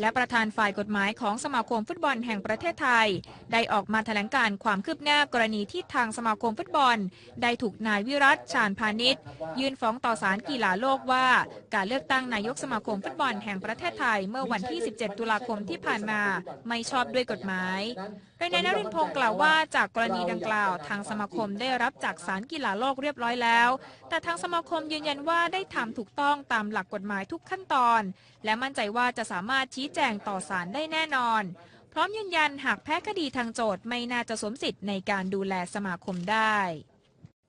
และประธานฝ่ายกฎหมายของสมาคมฟุตบอลแห่งประเทศไทย ได้ออกมาแถลงการความคืบหน้ากรณีที่ทางสมาคมฟุตบอล ได้ถูกนายวิรัตชาญพาณิชย์ ยื่นฟ้องต่อศาลกีฬาโลกว่า การเลือกตั้งนายกสมาคมฟุตบอลแห่งประเทศไทย เมื่อวันที่ 17 ตุลาคมที่ผ่านมา ไม่ชอบด้วยกฎหมายโดยนายนรินทร์พงศ์กล่าวว่าจากกรณีดังกล่าว ทางสมาคมได้รับจากศาลกีฬาโลกเรียบร้อยแล้ว แต่ทางสมาคมยืนยันว่าได้ทำถูกต้องตามหลักกฎหมายทุกขั้นตอน และมั่นใจว่าจะสามารถชี้แจงต่อศาลได้แน่นอน พร้อมยืนยันหากแพ้คดีทางโจทย์ไม่น่าจะสวมสิทธิ์ในการดูแลสมาคมได้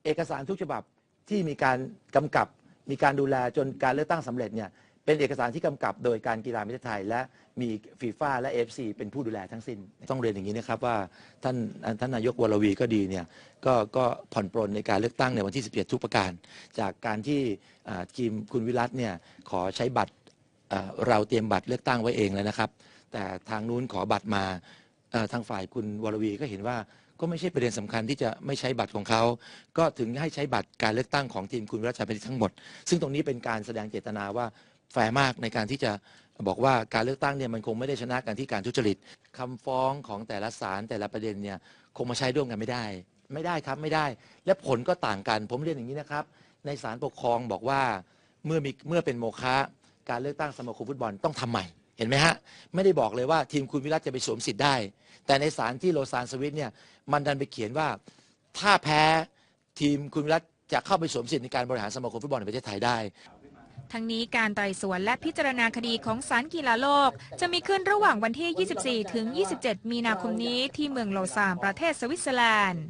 เอกสารทุกฉบับที่มีการกำกับมีการดูแลจนการเลือกตั้งสำเร็จเนี่ยเป็นเอกสารที่กำกับโดยการกีฬาแห่งประเทศไทย และมีฟีฟ่าและ AFC เป็นผู้ดูแลทั้งสิ้น ต้องเรียนอย่างนี้นะครับว่าท่านท่านนายกวรวีก็ดีเนี่ยก็ก็ผ่อนปรนในการเลือกตั้งในวันที่ 17 ทุกประการ จากการที่ทีมคุณวิรัตเนี่ยขอใช้บัตร เราเตรียมบัตรเลือกตั้งไว้เองแล้วนะครับ แต่ทางนู้นขอบัตรมาทางฝ่ายคุณวรวีก็เห็นว่าก็ไม่ใช่ประเด็นสำคัญที่จะไม่ใช้บัตรของเขา ก็ถึงให้ใช้บัตรการเลือกตั้งของทีมคุณวิรัชชัยพนิชทั้งหมด ซึ่งตรงนี้เป็นการแสดงเจตนาว่าแฟร์มากในการที่จะบอกว่าการเลือกตั้งเนี่ยมันคงไม่ได้ชนะกันที่การทุจริตคำฟ้องของแต่ละศาลแต่ละประเด็นเนี่ยคงมาใช้ร่วมกันไม่ได้ ไม่ได้ครับไม่ได้ และผลก็ต่างกัน ผมเรียนอย่างนี้นะครับ ในศาลปกครองบอกว่าเมื่อมีเมื่อเป็นโมฆะ การเลือกตั้งสมาคมฟุตบอลต้องทำใหม่เห็นไหมฮะ ไม่ได้บอกเลยว่าทีมคุณวิรัตจะไปสวมสิทธิ์ได้ แต่ในศาลที่โลซานสวิตเนี่ยมันดันไปเขียนว่า ถ้าแพ้ทีมคุณวิรัตจะเข้าไปสวมสิทธิ์ในการบริหารสมาคมฟุตบอลในประเทศไทยได้ทั้งนี้การไต่สวนและพิจารณาคดีของศาลกีฬาโลก จะมีขึ้นระหว่างวันที่ 24 ถึง 27 มีนาคมนี้ที่เมืองโลซานประเทศสวิตเซอร์แลนด์